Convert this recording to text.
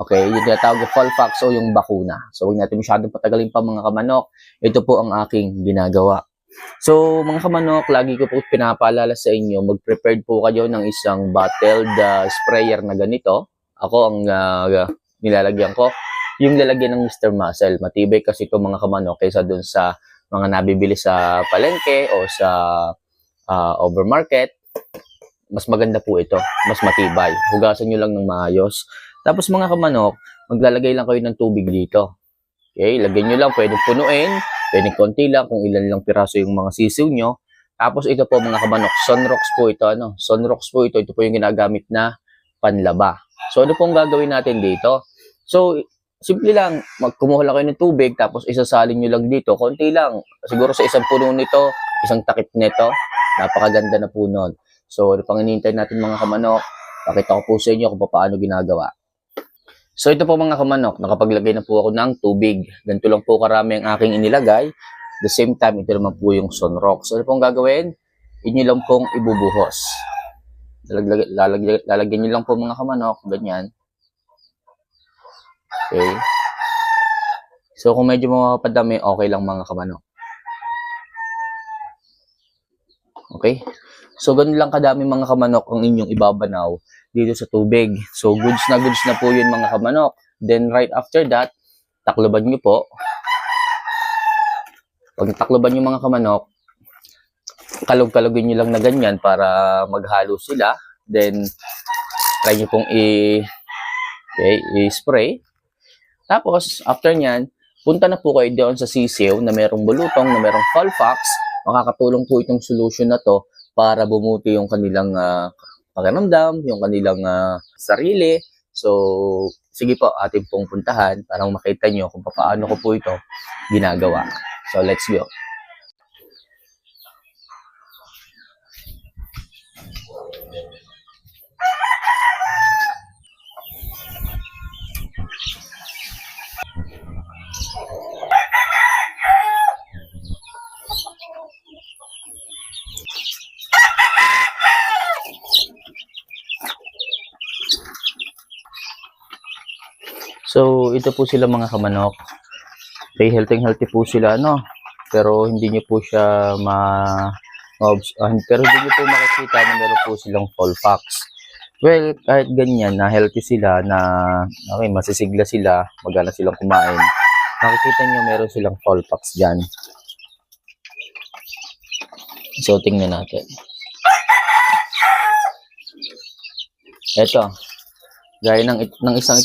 Okay, yung tinatawag na Folfax o yung bakuna. So, huwag natin masyadong patagalin pa mga kamanok. Ito po ang aking ginagawa. So, mga kamanok, lagi ko po pinapaalala sa inyo, mag-prepared po kayo ng isang bottled uh, sprayer na ganito. Ako ang uh, nilalagyan ko. Yung lalagyan ng Mr. Muscle. Matibay kasi ito mga kamanok kaysa dun sa mga nabibili sa palengke o sa uh, overmarket. Mas maganda po ito. Mas matibay. Hugasan nyo lang ng maayos. Tapos mga kamanok, maglalagay lang kayo ng tubig dito. Okay, lagyan nyo lang, pwede punuin, pwede konti lang kung ilan lang piraso yung mga sisiw nyo. Tapos ito po mga kamanok, sunrocks po ito, ano, sunrocks po ito, ito po yung ginagamit na panlaba. So ano pong gagawin natin dito? So, simple lang, magkumuha lang kayo ng tubig, tapos isasalin nyo lang dito, konti lang. Siguro sa isang puno nito, isang takip nito, napakaganda na po nun. So, ano pang natin mga kamanok? Pakita ko po sa inyo kung paano ginagawa. So ito po mga kamanok, nakapaglagay na po ako ng tubig. Ganito lang po karami ang aking inilagay. The same time, ito naman po yung sunrock. So ano pong gagawin? Inyo lang pong ibubuhos. Lalagyan, lalagyan nyo lang po mga kamanok, ganyan. Okay. So kung medyo mapapadami, okay lang mga kamanok. Okay. So ganun lang kadami mga kamanok ang inyong ibabanaw dito sa tubig. So, goods na goods na po yun mga kamanok. Then, right after that, takloban nyo po. Pag takloban nyo mga kamanok, kalog-kalogin nyo lang na ganyan para maghalo sila. Then, try nyo pong i- okay, i-spray. Tapos, after nyan, punta na po kayo doon sa sisiw na merong bulutong, na merong Colfax. Makakatulong po itong solution na to para bumuti yung kanilang ah, pakiramdam, yung kanilang ah, sarili. So, sige po, ating pong puntahan para makita nyo kung paano ko po ito ginagawa. So, let's go. So, ito po sila mga kamanok. Okay, healthy healthy po sila, no? Pero hindi nyo po siya ma... ah, pero hindi nyo po makikita na meron po silang Folfax. Well, kahit ganyan, na healthy sila, na okay, masisigla sila, magana silang kumain, makikita nyo meron silang Folfax dyan. So, tingnan natin. Ito, gaya ng, ng isang